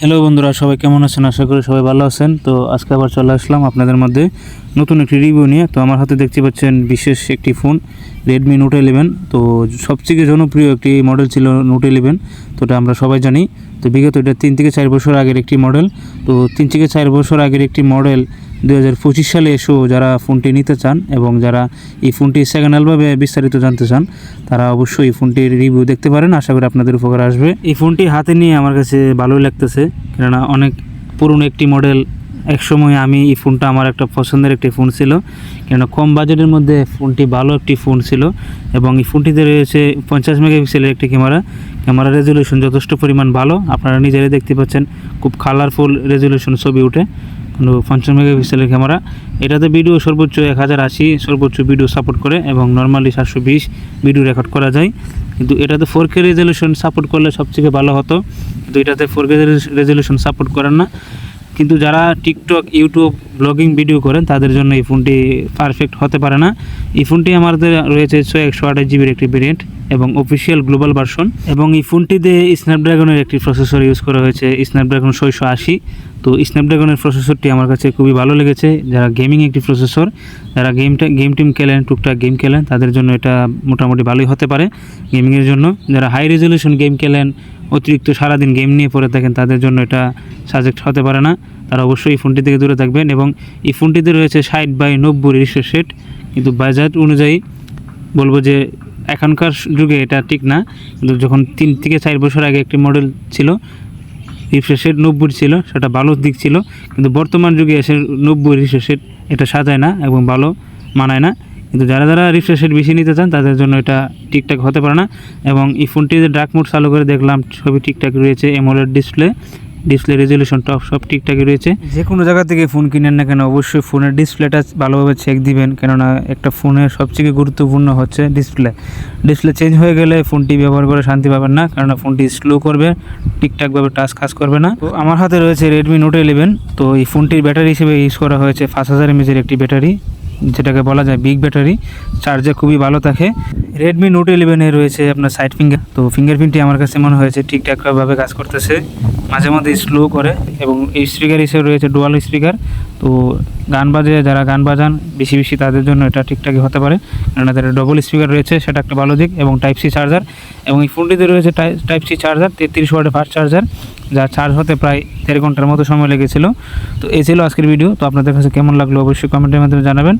Hello বন্ধুরা, সবাই কেমন আছেন? আশা করি সবাই ভালো আছেন। তো আজকে আবার চলে আসলাম আপনাদের মধ্যে নতুন একটি রিভিউ নিয়ে। তো আমার হাতে দেখতে পাচ্ছেন বিশেষ একটি ফোন রেডমি নোট ইলেভেন তো সবথেকে জনপ্রিয় একটি মডেল ছিল নোট ইলেভেন তো এটা আমরা সবাই জানি। তো বিগত এটা তিন থেকে চার বছর আগের একটি মডেল তো তিন থেকে চার বছর আগের একটি মডেল দু হাজার পঁচিশ সালে এসো যারা ফোনটি নিতে চান এবং যারা এই ফোনটি সেকেন্ড হ্যান্ডভাবে বিস্তারিত জানতে চান, তারা অবশ্যই এই ফোনটির রিভিউ দেখতে পারেন। আশা করি আপনাদের উপকার আসবে। এই ফোনটি হাতে নিয়ে আমার কাছে ভালোই লাগতেছে, কেননা অনেক পুরনো একটি মডেল একসময় আমি এই ফোনটা আমার একটা পছন্দের একটি ফোন ছিল, কেননা কম বাজেটের মধ্যে ফোনটি ভালো একটি ফোন ছিল এবং এই ফোনটিতে রয়েছে পঞ্চাশ মেগাপিক্সেলের একটি ক্যামেরা। ক্যামেরা রেজলিউশন যথেষ্ট পরিমাণ ভালো, আপনারা নিজেরাই দেখতে পাচ্ছেন, খুব কালারফুল রেজলিউশন ছবি উঠে পঞ্চাশ মেগাপিক্সেলের ক্যামেরা এটাতে ভিডিও সর্বোচ্চ এক হাজার আশি, সর্বোচ্চ ভিডিও সাপোর্ট করে এবং নর্মালি সাতশো বিশ ভিডিও রেকর্ড করা যায়। কিন্তু এটাতে ফোর কে রেজলিউশন সাপোর্ট করলে সবথেকে ভালো হতো। কিন্তু এটাতে ফোর কে রেজলিউশন সাপোর্ট করেন না। কিন্তু যারা টিকটক ইউটিউব ব্লগিং ভিডিও করেন, তাদের জন্য এই ফোনটি পারফেক্ট হতে পারে না। এই ফোনটি আমাদের রয়েছে ছয় একশো আঠাশ জিবির একটি ভেরিয়েন্ট এবং অফিসিয়াল গ্লোবাল ভার্সন এবং এই ফোনটিতে স্ন্যাপড্রাগনের একটি প্রসেসর ইউজ করা হয়েছে স্ন্যাপড্রাগন ছয়শো আশি। তো স্ন্যাপড্রাগনের প্রসেসরটি আমার কাছে খুবই ভালো লেগেছে। যারা গেমিং একটি প্রসেসর যারা গেমটা গেম টিম খেলেন, টুকটাক গেম খেলেন, তাদের জন্য এটা মোটামুটি ভালোই হতে পারে গেমিংয়ের জন্য। যারা হাই রেজলিউশন গেম খেলেন অতিরিক্ত সারাদিন গেম নিয়ে পড়ে থাকেন, তাদের জন্য এটা সাজেক্ট হতে পারে না। তারা অবশ্যই এই ফোনটি থেকে দূরে থাকবেন এবং এই ফোনটিতে রয়েছে ষাট বাই নব্বই রিফ্রেশ সেট কিন্তু বাজার অনুযায়ী বলব যে এখনকার যুগে এটা ঠিক না। কিন্তু যখন তিন থেকে চার বছর আগে একটি মডেল ছিল রিফ্রেশ রেট নব্বই ছিল, সেটা ভালো দিক ছিল। কিন্তু বর্তমান যুগে এসে নব্বই রিফ্রেশ রেট এটা সাজায় না এবং ভালো মানায় না। কিন্তু যারা যারা রিফ্রেশ রেট বেশি নিতে চান, তাদের জন্য এটা ঠিকঠাক হতে পারে না। এবং এই ফোনটিতে ডার্ক মোড চালু করে দেখলাম, ছবি ঠিকঠাক রয়েছে AMOLED display display resolution top সব ঠিকঠাকই রয়েছে। যে কোনো জায়গা থেকে ফোন কিনেন না কেন, অবশ্যই ফোনের ডিসপ্লেটা ভালোভাবে চেক দিবেন, কেননা একটা ফোনের সবথেকে গুরুত্বপূর্ণ হচ্ছে ডিসপ্লে ডিসপ্লে চেঞ্জ হয়ে গেলে ফোনটি ব্যবহার করে শান্তি পাবেন না, কেননা ফোনটি স্লো করবে ঠিকঠাকভাবে টাচ কাজ করবে না। তো আমার হাতে রয়েছে রেডমি নোট ইলেভেন তো এই ফোনটির ব্যাটারি হিসেবে ইউজ করা হয়েছে পাঁচ হাজার এমএজের একটি ব্যাটারি যেটাকে বলা যায় বিগ ব্যাটারি চার্জে খুবই ভালো থাকে। রেডমি নোট ইলেভেনে রয়েছে আপনার সাইড ফিঙ্গার তো ফিঙ্গারপ্রিন্টটি আমার কাছে মনে হয়েছে ঠিকঠাকভাবে কাজ করতেছে। মাঝে মাঝে স্লো করে এবং এই স্পিকার হিসেবে রয়েছে ডুয়াল স্পিকার তো গান বাজে যারা গান বাজান, বেশি বেশি তাদের জন্য এটা ঠিকঠাকই হতে পারে। কারণ তাদের ডবল স্পিকার রয়েছে, সেটা একটা ভালো দিক, এবং টাইপ সি চার্জার এবং এই ফোনটিতে রয়েছে টাইপ সি চার্জার তেত্রিশ ওয়ার্ডে ফাস্ট চার্জার যা চার্জ হতে প্রায় দেড় ঘণ্টার মতো সময় লেগেছিল। তো এই ছিল আজকের ভিডিও তো আপনাদের কাছে কেমন লাগল অবশ্যই কমেন্টের মাধ্যমে জানাবেন।